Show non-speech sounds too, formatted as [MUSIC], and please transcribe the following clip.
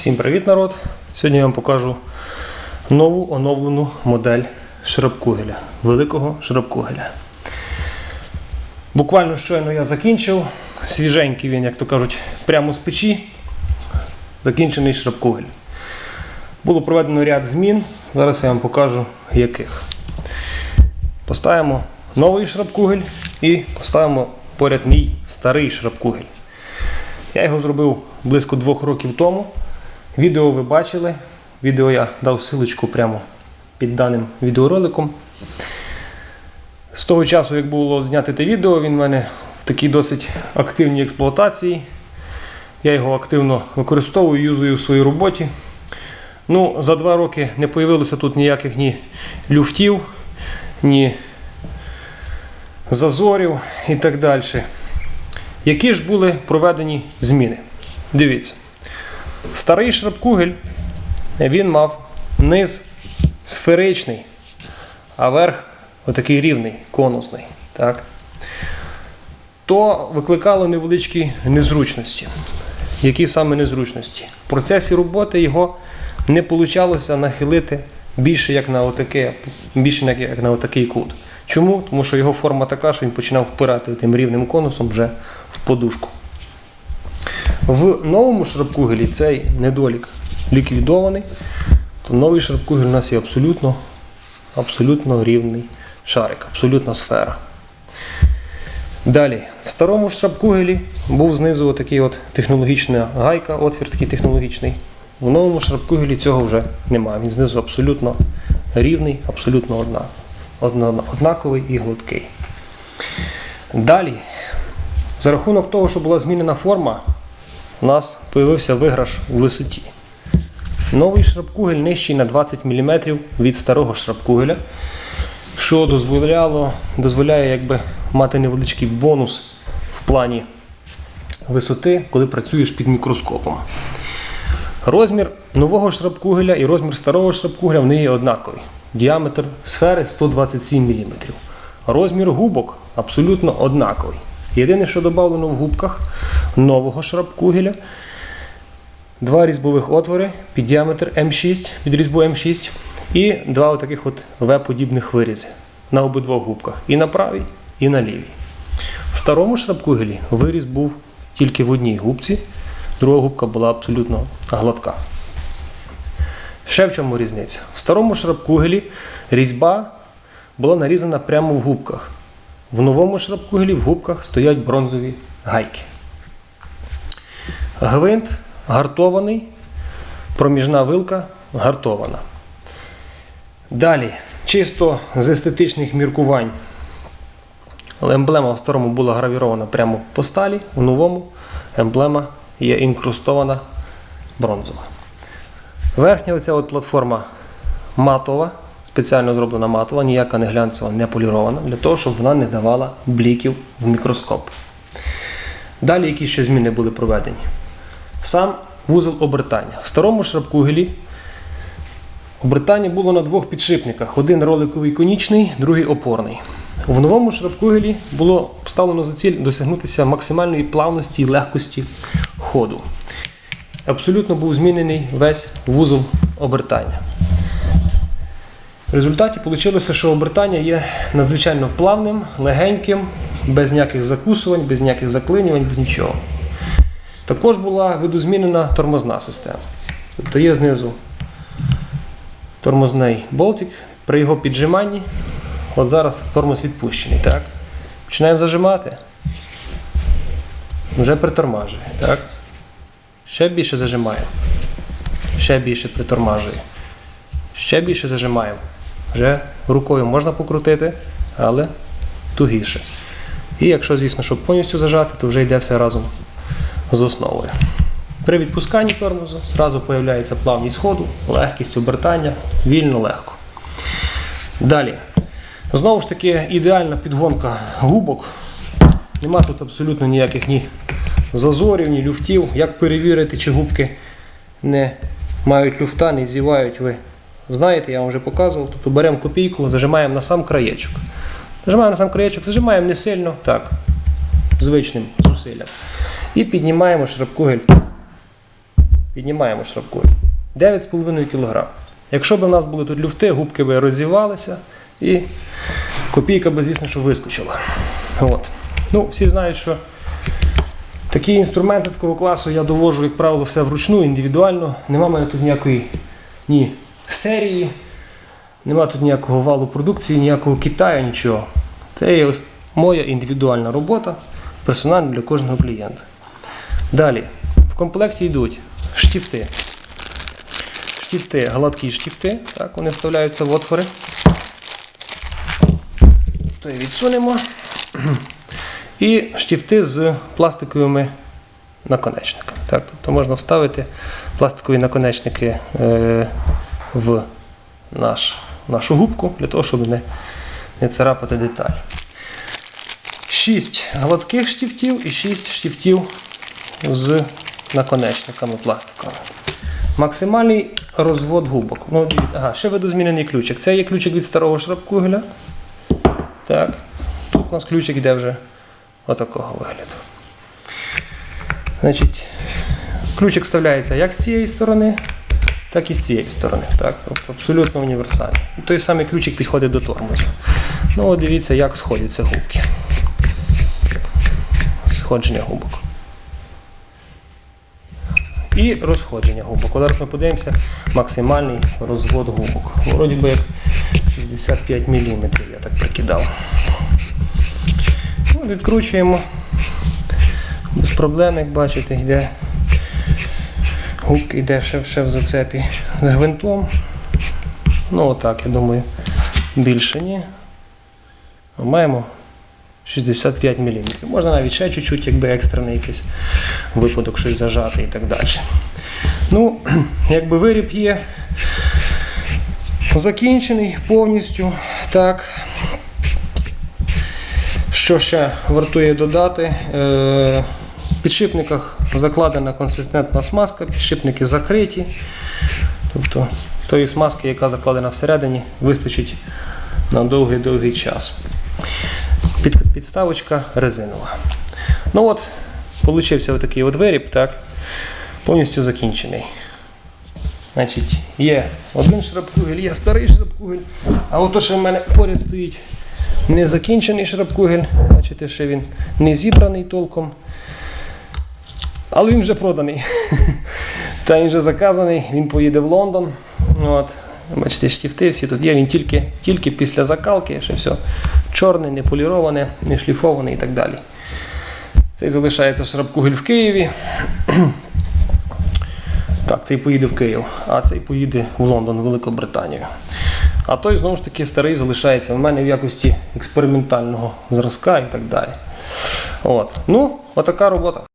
Всім привіт, народ! Сьогодні я вам покажу нову оновлену модель шрабкугеля, великого шрабкугеля. Буквально щойно я закінчив. Свіженький він, як то кажуть, прямо з печі. Закінчений шрабкугель. Було проведено ряд змін. Зараз я вам покажу яких. Поставимо новий шрабкугель і поставимо поряд мій старий шрабкугель. Я його зробив близько двох років тому. Відео ви бачили. Відео я дав силочку прямо під даним відеороликом. З того часу, як було зняти те відео, він в мене в такій досить активній експлуатації. Я його активно використовую, юзую в своїй роботі. Ну, За два роки не появилося тут ніяких ні люфтів, ні зазорів і так далі. Які ж були проведені зміни? Дивіться. Старий шрабкугель він мав низ сферичний, а верх отакий рівний, конусний. Так? То викликало невеличкі незручності. Які саме незручності? В процесі роботи його не вийшло нахилити більше як на отаке, більше як на отакий кут. Чому? Тому що його форма така, що він починав впирати тим рівним конусом вже в подушку. В новому шрабкугелі цей недолік ліквідований, то новий шрабкугель у нас є абсолютно, абсолютно рівний шарик, абсолютна сфера. Далі, в старому шрабкугелі був знизу такий от технологічна гайка, отвір такий технологічний. В новому шрабкугелі цього вже немає. Він знизу абсолютно рівний, абсолютно одна, одна, однаковий і гладкий. Далі, за рахунок того, що була змінена форма, у нас з'явився виграш у висоті. Новий шрабкугель нижчий на 20 мм від старого шрабкугеля, що дозволяло, дозволяє якби, мати невеличкий бонус в плані висоти, коли працюєш під мікроскопом. Розмір нового шрабкугеля і розмір старого шрабкугеля вони є однакові. Діаметр сфери 127 мм. Розмір губок абсолютно однаковий. Єдине, що додано в губках нового шрабкугеля, два різьбових отвори під діаметр М6 від різьбу М6 і два таких В-подібних вирізи на обидвох губках. І на правій, і на лівій. В старому шрабкугелі виріз був тільки в одній губці, друга губка була абсолютно гладка. Ще в чому різниця? В старому шрабкугелі різьба була нарізана прямо в губках. В новому шрабкугелі в губках стоять бронзові гайки. Гвинт гартований, проміжна вилка гартована. Далі, чисто з естетичних міркувань. Емблема в старому була гравірована прямо по сталі, в новому емблема є інкрустована бронзова. Верхня оця от платформа матова, спеціально зроблена матова, ніяка не глянцева, не полірована, для того, щоб вона не давала бліків в мікроскоп. Далі які ще зміни були проведені? Сам вузол обертання. В старому шрабкугелі обертання було на двох підшипниках: один роликовий конічний, другий опорний. В новому шрабкугелі було поставлено за ціль досягнутися максимальної плавності і легкості ходу. Абсолютно був змінений весь вузол обертання. В результаті вийшло, що обертання є надзвичайно плавним, легеньким, без ніяких закусувань, без ніяких заклинювань, без нічого. Також була видозмінена тормозна система. Тобто є знизу тормозний болтик. При його піджиманні, от зараз тормоз відпущений. Так? Починаємо зажимати. Вже притормажує. Так? Ще більше зажимаємо. Ще більше притормажує. Ще більше зажимаємо. Вже рукою можна покрутити, але тугіше. І якщо, звісно, щоб повністю зажати, то вже йде все разом з основою. При відпусканні тормозу зразу з'являється плавність ходу, легкість обертання, вільно легко. Далі. Знову ж таки, ідеальна підгонка губок. Нема тут абсолютно ніяких ні зазорів, ні люфтів. Як перевірити, чи губки не мають люфта, не зівають ви. Знаєте, я вам вже показував. Тобто беремо копійку, зажимаємо на сам краєчок. Нажимаємо на сам краєчок, зажимаємо не сильно, так, звичним зусиллям. І піднімаємо шрабкугель піднімаємо шрабкуль. 9,5 кг. Якщо б у нас були тут люфти, губки би розівалися і копійка би, звісно, що вискочила. От. Ну, всі знають, що такі інструменти такого класу я довожу, як правило, все вручну, індивідуально. Нема мене тут ніякої ні серії, нема тут ніякого валу продукції, ніякого Китаю, нічого. Це є моя індивідуальна робота, персональна для кожного клієнта. Далі, в комплекті йдуть штифти. Штифти, гладкі штифти, так, вони вставляються в отвори. То відсунемо. І штифти з пластиковими наконечниками. Так, тобто можна вставити пластикові наконечники е, в наш, нашу губку для того, щоб не, не царапати деталь. 6 гладких штифтів і 6 штифтів з наконечниками пластиковими. Максимальний розвод губок. Ну, ага, ще видозмінений ключик. Це є ключик від старого шрабкугеля. Так. Тут у нас ключик йде вже отакого вигляду. Значить, ключик вставляється як з цієї сторони, так і з цієї сторони. Так? Тобто абсолютно універсальний. І той самий ключик підходить до тормозу. Ну, от дивіться, як сходяться губки. Сходження губок. І розходження губок. Зараз ми подивимося максимальний розвод губок. Вроді би як 65 мм, я так прикидав. Ну, Відкручуємо. Без проблем, як бачите, йде. Губки йде ще, ще в зацепі з гвинтом. Ну отак, я думаю, більше ні. Маємо 65 мм. Можна навіть ще чуть-чуть, якби екстрений якийсь випадок, щось зажати і так далі. Ну, [CLEARS THROAT] якби виріб є закінчений повністю. Так. Що ще вартує додати? Е, В підшипниках закладена консистентна смазка, підшипники закриті. Тобто тої смазки, яка закладена всередині, вистачить на довгий-довгий час. Під, підставочка резинова. Ну от, получився отакий от виріб, так, повністю закінчений. Значить, є один шрабкугель, є старий шрабкугель, а от що в мене поряд стоїть незакінчений шрабкугель, бачите, ще він не зібраний толком. Але він вже проданий. [LAUGHS] Та він вже заказаний, він поїде в Лондон. От. Бачите, штифти всі тут є, він тільки, тільки після закалки, ще все чорне, не поліроване, не шліфоване і так далі. Цей залишається шрабкугель в Києві. [CLEARS THROAT] Так, цей поїде в Київ, а цей поїде в Лондон, в Великобританію. А той знову ж таки старий залишається в мене в якості експериментального зразка і так далі. От. Ну, отака робота.